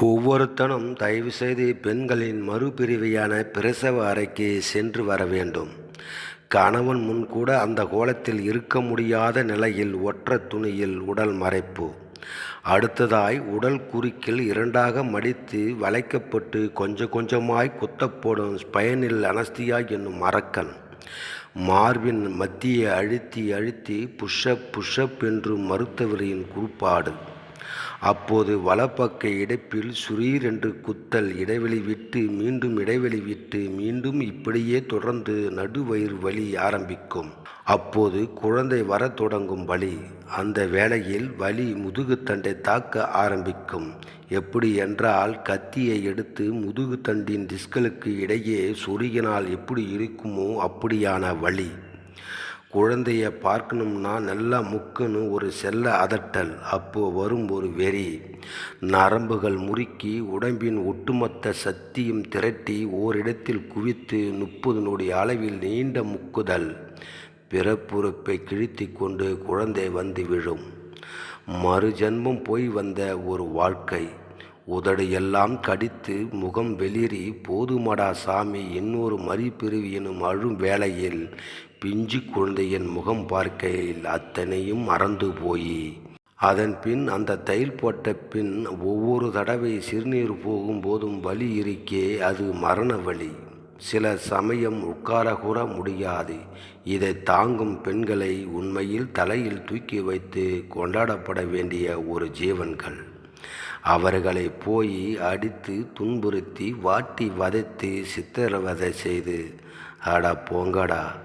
ஒவ்வொருத்தனும் தயவுசெய்து பெண்களின் மறுபிரிவையான பிரசவ அறைக்கு சென்று வர வேண்டும். கணவன் முன் கூட அந்த கோலத்தில் இருக்க முடியாத நிலையில் ஒற்ற துணியில் உடல் மறைப்பு. அடுத்ததாய் உடல் குறுக்கில் இரண்டாக மடித்து வளைக்கப்பட்டு கொஞ்சம் கொஞ்சமாய் குத்தப்படும் ஸ்பயனில் அனஸ்தியா என்னும் மரக்கன் மார்பின் மத்தியை அழுத்தி அழுத்தி புஷ்அப் புஷ்அப் என்று மறுத்தவரின் குறிப்பாடு. அப்போது வலப்பக்க இடைப்பில் சுரீர் என்று குத்தல் இடைவெளி விட்டு மீண்டும் இடைவெளி விட்டு மீண்டும் இப்படியே தொடர்ந்து நடுவயிறு வலி ஆரம்பிக்கும். அப்போது குழந்தை வரத் தொடங்கும் வலி அந்த வேளையில் வலி முதுகுத்தண்டை தாக்க ஆரம்பிக்கும். எப்படி என்றால் கத்தியை எடுத்து முதுகுத்தண்டின் டிஸ்களுக்கு இடையே சொருகினால் எப்படி இருக்குமோ அப்படியான வலி. குழந்தைய பார்க்கணும்னா நல்லா முக்குன்னு ஒரு செல்ல அதட்டல். அப்போ வரும் ஒரு வெறி. நரம்புகள் முறுக்கி உடம்பின் ஒட்டுமொத்த சக்தியும் திரட்டி ஓரிடத்தில் குவித்து முப்பது நொடி அளவில் நீண்ட முக்குதல். பிறப்புறுப்பை கிழித்து கொண்டு குழந்தை வந்து விழும். மறுஜன்மம் போய் வந்த ஒரு வாழ்க்கை. உதடு எல்லாம் கடித்து முகம் வெளிரி போதுமடா சாமி இன்னொரு மறிப்பிரிவு எனும் அழும் வேளையில் பிஞ்சு குழந்தையின் முகம் பார்க்கையில் அத்தனையும் மறந்து போய். அதன் பின் அந்த தையல் போட்ட பின் ஒவ்வொரு தடவை சிறுநீர் போகும்போதும் வலி இருக்கே அது மரண வலி. சில சமயம் உட்கார கூற முடியாது. இதை தாங்கும் பெண்களை உண்மையில் தலையில் தூக்கி வைத்து கொண்டாடப்பட வேண்டிய ஒரு ஜீவன்கள். அவர்களை போய் அடித்து துன்புறுத்தி வாட்டி வதைத்து சித்திரவதை செய்து. அட போங்கடா.